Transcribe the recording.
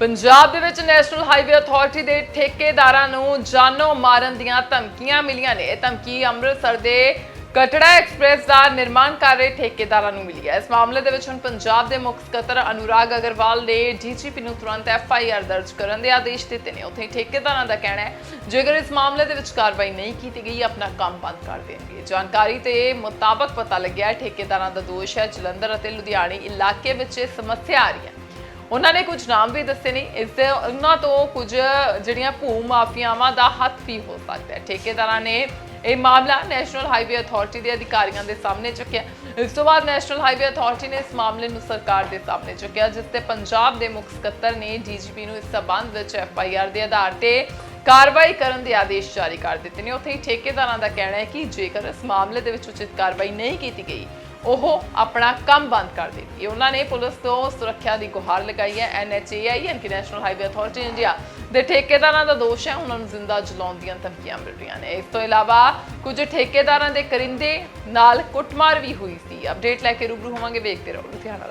ਪੰਜਾਬ ਦੇ ਵਿੱਚ national highway authority ਦੇ ਠੇਕੇਦਾਰਾਂ ਨੂੰ ਜਾਨੋਂ ਮਾਰਨ ਦੀਆਂ ਧਮਕੀਆਂ ਮਿਲੀਆਂ ਨੇ। ਇਹ ਧਮਕੀ ਅੰਮ੍ਰਿਤਸਰ ਦੇ ਕਟੜਾ ਐਕਸਪ੍ਰੈਸ ਦਾ ਨਿਰਮਾਣ ਕਰ ਰਹੇ ਠੇਕੇਦਾਰਾਂ ਨੂੰ ਮਿਲੀ ਹੈ। ਇਸ ਮਾਮਲੇ ਦੇ ਵਿੱਚ ਹੁਣ ਪੰਜਾਬ ਦੇ ਮੁੱਖ ਸਕੱਤਰ ਅਨੁਰਾਗ ਅਗਰਵਾਲ ਨੇ ਡੀਜੀਪੀ ਨੂੰ ਤੁਰੰਤ ਐਫ ਆਈ ਆਰ ਦਰਜ ਕਰਨ ਦੇ ਆਦੇਸ਼ ਦਿੱਤੇ ਨੇ। ਉੱਥੇ ਹੀ ਠੇਕੇਦਾਰਾਂ ਦਾ ਕਹਿਣਾ ਹੈ, ਜੇਕਰ ਇਸ ਮਾਮਲੇ ਦੇ ਵਿੱਚ ਕਾਰਵਾਈ ਨਹੀਂ ਕੀਤੀ ਗਈ, ਆਪਣਾ ਕੰਮ ਬੰਦ ਕਰ ਦੇਣਗੇ। ਜਾਣਕਾਰੀ ਤੇ ਮੁਤਾਬਕ ਪਤਾ ਲੱਗਿਆ ਠੇਕੇਦਾਰਾਂ ਦਾ ਦੋਸ਼ ਹੈ ਜਲੰਧਰ ਅਤੇ ਲੁਧਿਆਣੇ ਇਲਾਕੇ ਵਿੱਚ ਇਹ ਸਮੱਸਿਆ ਆ ਰਹੀ ਹੈ। ਉਹਨਾਂ ਨੇ ਕੁਝ ਨਾਮ ਵੀ ਦੱਸੇ ਨੇ, ਇਸ ਦੇ ਉਹਨਾਂ ਤੋਂ ਕੁਝ ਜਿਹੜੀਆਂ ਭੂ ਮਾਫੀਆਵਾਂ ਦਾ ਹੱਥ ਵੀ ਹੋ ਸਕਦਾ ਹੈ। ਠੇਕੇਦਾਰਾਂ ਨੇ ਇਹ ਮਾਮਲਾ ਨੈਸ਼ਨਲ ਹਾਈਵੇ ਅਥਾਰਟੀ ਦੇ ਅਧਿਕਾਰੀਆਂ ਦੇ ਸਾਹਮਣੇ ਚੁੱਕਿਆ ਇਸ ਤੋਂ ਬਾਅਦ ਨੈਸ਼ਨਲ ਹਾਈਵੇ ਅਥਾਰਟੀ ਨੇ ਇਸ ਮਾਮਲੇ ਨੂੰ ਸਰਕਾਰ ਦੇ ਸਾਹਮਣੇ ਚੁੱਕਿਆ ਜਿਸ ਤੇ ਪੰਜਾਬ ਦੇ ਮੁੱਖ ਸਕੱਤਰ ਨੇ ਡੀਜੀਪੀ ਨੂੰ ਇਸ ਸਬੰਧ ਵਿੱਚ ਐਫ ਆਈ ਆਰ ਦੇ ਆਧਾਰ ਤੇ ਕਾਰਵਾਈ ਕਰਨ ਦੇ ਆਦੇਸ਼ ਜਾਰੀ ਕਰ ਦਿੱਤੇ ਨੇ। ਉੱਥੇ ਹੀ ਠੇਕੇਦਾਰਾਂ ਦਾ ਕਹਿਣਾ ਹੈ ਕਿ ਜੇਕਰ ਇਸ ਮਾਮਲੇ ਦੇ ਵਿੱਚ ਉਚਿਤ ਕਾਰਵਾਈ ਨਹੀਂ ਕੀਤੀ ਗਈ ਉਹ ਆਪਣਾ ਕੰਮ ਬੰਦ ਕਰ ਦੇਣਗੇ ਉਹਨਾਂ ਨੇ ਪੁਲਿਸ ਤੋਂ ਸੁਰੱਖਿਆ ਦੀ ਗੁਹਾਰ ਲਗਾਈ ਹੈ। ਐਨਐਚਏਆਈ ਯਾਨੀ ਕਿ ਨੈਸ਼ਨਲ ਹਾਈਵੇ ਅਥਾਰਟੀ ਇੰਡੀਆ ਦੇ ਠੇਕੇਦਾਰਾਂ ਦਾ ਦੋਸ਼ ਹੈ। ਉਹਨਾਂ ਨੂੰ ਜ਼ਿੰਦਾ ਜਲਾਉਣ ਦੀਆਂ ਧਮਕੀਆਂ ਮਿਲ ਰਹੀਆਂ ਨੇ। ਇਸ ਤੋਂ ਇਲਾਵਾ ਕੁਝ ਠੇਕੇਦਾਰਾਂ ਦੇ ਕਰਿੰਦੇ ਨਾਲ ਕੁੱਟਮਾਰ ਵੀ ਹੋਈ ਸੀ। ਅਪਡੇਟ ਲੈ ਕੇ ਰੂਬਰੂ ਹੋਵਾਂਗੇ। ਵੇਖਦੇ ਰਹੋ ਲੁਧਿਆਣਾ ਲਾਈਵ